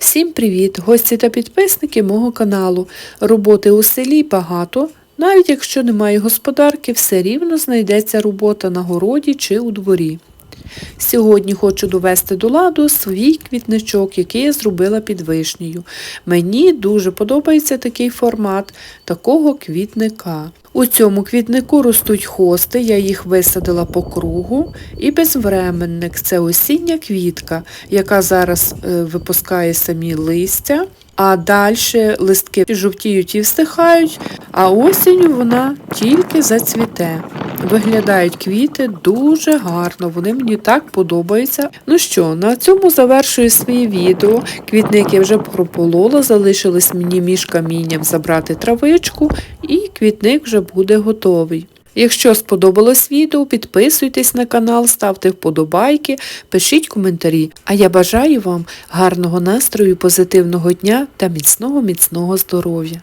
Всім привіт! Гості та підписники мого каналу. Роботи у селі багато. Навіть якщо немає господарки, все рівно знайдеться робота на городі чи у дворі. Сьогодні хочу довести до ладу свій квітничок, який я зробила під вишнею. Мені дуже подобається такий формат такого квітника. У цьому квітнику ростуть хости, я їх висадила по кругу, і безвременник це осіння квітка, яка зараз е, випускає самі листя, а далі листки жовтіють і всихають, а осінню вона тільки зацвіте. Виглядають квіти дуже гарно, вони мені так подобаються. Ну що, на цьому завершую своє відео. Квітник я вже прополола, залишилось мені між камінням забрати травичку, і квітник вже буде готовий. Якщо сподобалось відео, підписуйтесь на канал, ставте вподобайки, пишіть коментарі. А я бажаю вам гарного настрою, позитивного дня та міцного міцного здоров'я.